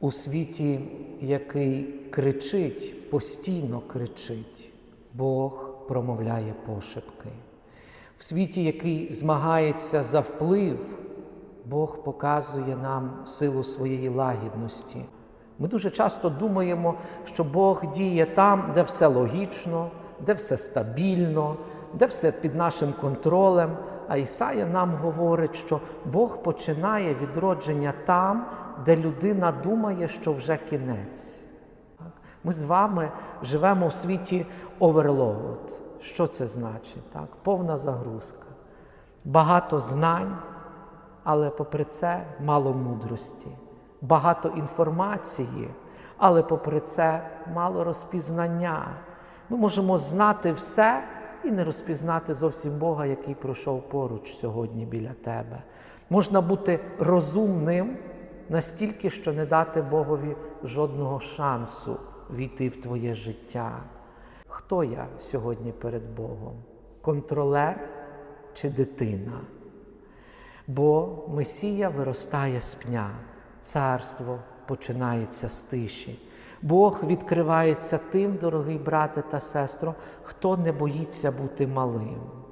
У світі, який кричить, постійно кричить, Бог промовляє пошепки. В світі, який змагається за вплив, Бог показує нам силу своєї лагідності. Ми дуже часто думаємо, що Бог діє там, де все логічно, де все стабільно, де все під нашим контролем. А Ісая нам говорить, що Бог починає відродження там, де людина думає, що вже кінець. Ми з вами живемо в світі оверлоуд. Що це значить? Так? Повна загрузка, багато знань, але попри це мало мудрості, багато інформації, але попри це мало розпізнання. Ми можемо знати все і не розпізнати зовсім Бога, який пройшов поруч сьогодні біля тебе. Можна бути розумним настільки, що не дати Богові жодного шансу війти в твоє життя. Хто я сьогодні перед Богом? Контролер чи дитина? Бо Месія виростає з пня, царство починається з тиші. Бог відкривається тим, дорогий брате та сестро, хто не боїться бути малим.